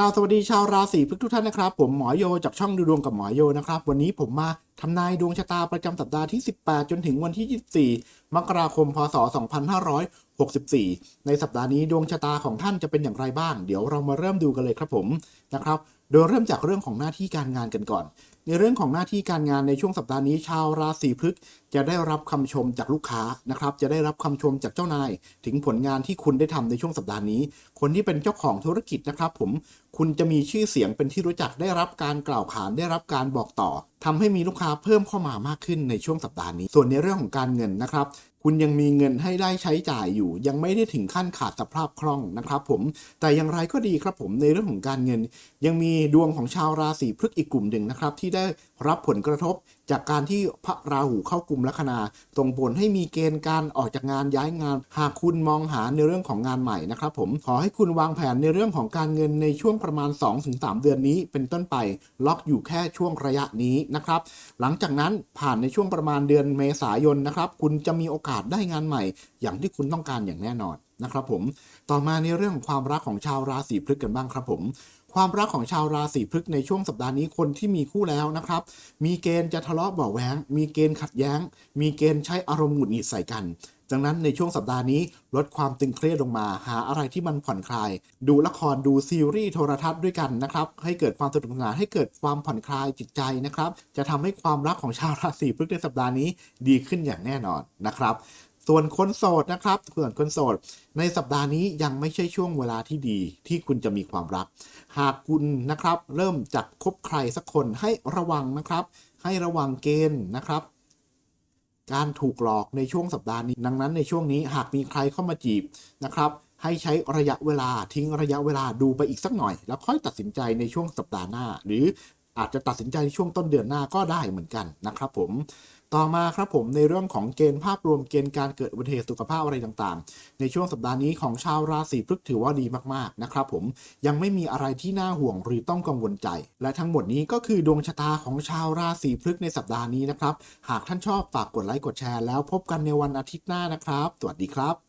กล่าวสวัสดีชาวราศีพฤษทุกท่านนะครับ ผมหมอโยจากช่องดูดวงกับหมอโยนะครับ วันนี้ผมมา ทำนายดวงชะตาประจำสัปดาห์ที่ 18 จนถึงวันที่ 24 มกราคม พศ 2564 ในสัปดาห์นี้ดวงชะตาของท่านจะเป็นอย่างไรบ้าง เดี๋ยวเรามาเริ่มดูกันเลยครับผมนะครับ โดยเริ่มจากเรื่องของหน้าที่การงานกันก่อน ในเรื่องของหน้าที่การงานในช่วงสัปดาห์นี้ ชาวราศีพฤกษภจะได้รับคำชมจากลูกค้านะครับ จะได้รับคำชมจากเจ้านาย ถึงผลงานที่คุณได้ทำในช่วงสัปดาห์นี้ คนที่เป็นเจ้าของธุรกิจนะครับ ผม คุณจะมีชื่อเสียงเป็นที่รู้จักได้รับการกล่าวขานได้รับการบอกต่อทำให้มีลูกค้าเพิ่มเข้ามามากขึ้นในช่วงสัปดาห์นี้ ส่วนในเรื่องของการเงินนะครับคุณยังมีเงินให้ได้ใช้จ่ายอยู่ ยังไม่ได้ถึงขั้นขาดสภาพคล่องนะครับผมแต่อย่างไรก็ดีครับผมในเรื่องของการเงิน ยังมีดวงของชาวราศีพฤกษภอีกกลุ่มหนึ่งนะครับ ที่ได้รับผลกระทบจากการที่พระราหูเข้ากลุ่มลัคนาส่งผลให้มีเกณฑ์การออกจากงานย้ายงาน หากคุณมองหาในเรื่องของงานใหม่นะครับผมขอให้คุณวางแผนในเรื่องของการเงินในช่วงประมาณ 2-3 เดือนนี้ เป็นต้นไปล็อกอยู่แค่ช่วงระยะนี้นะครับ หลังจากนั้นผ่านในช่วงประมาณเดือนเมษายนนะครับ คุณจะมีโอกาสได้งานใหม่ อย่างที่คุณต้องการอย่างแน่นอนนะครับผม ต่อมาในเรื่องของความรักของชาวราศีพฤษภกันบ้างครับผม ความรักของชาวราศีพฤกษภในช่วงสัปดาห์นี้คนที่มีคู่แล้วนะครับ มีเกณฑ์จะทะเลาะเบาะแว้งมีเกณฑ์ขัดแย้ง มีเกณฑ์ใช้อารมณ์หงุดหงิดใส่กันดังนั้นในช่วงสัปดาห์นี้ลดความตึงเครียดลงมา หาอะไรที่มันผ่อนคลาย ดูละครดูซีรีส์โทรทัศน์ด้วยกันนะครับ ให้เกิดความสนุกสนานให้เกิดความผ่อนคลายจิตใจนะครับ จะทำให้ความรักของชาวราศีพฤกษภในสัปดาห์นี้ดีขึ้นอย่างแน่นอนนะครับ ส่วนคนโสดนะครับ ส่วนคนโสด ในสัปดาห์นี้ยังไม่ใช่ช่วงเวลาที่ดีที่คุณจะมีความรัก หากคุณนะครับ เริ่มจากคบใครสักคนให้ระวังนะครับ ให้ระวังเกณฑ์นะครับ การถูกหลอกในช่วงสัปดาห์นี้ ดังนั้นในช่วงนี้หากมีใครเข้ามาจีบนะครับให้ใช้ระยะเวลาทิ้งระยะเวลาดูไปอีกสักหน่อย แล้วค่อยตัดสินใจในช่วงสัปดาห์หน้า หรือ อาจจะตัดสินใจในช่วงต้นเดือนหน้าก็ได้เหมือนกันนะครับผมต่อมาครับผมในเรื่องของเกณฑ์ภาพรวมเกณฑ์การเกิดอุบัติเหตุสุขภาพอะไรต่างๆ ในช่วงสัปดาห์นี้ของชาวราศีพฤษภถือว่าดีมากๆนะครับผมยังไม่มีอะไรที่น่าห่วงหรือต้องกังวลใจ และทั้งหมดนี้ก็คือดวงชะตาของชาวราศีพฤษภในสัปดาห์นี้นะครับ หากท่านชอบฝากกดไลค์กดแชร์แล้วพบกันในวันอาทิตย์หน้านะครับ สวัสดีครับ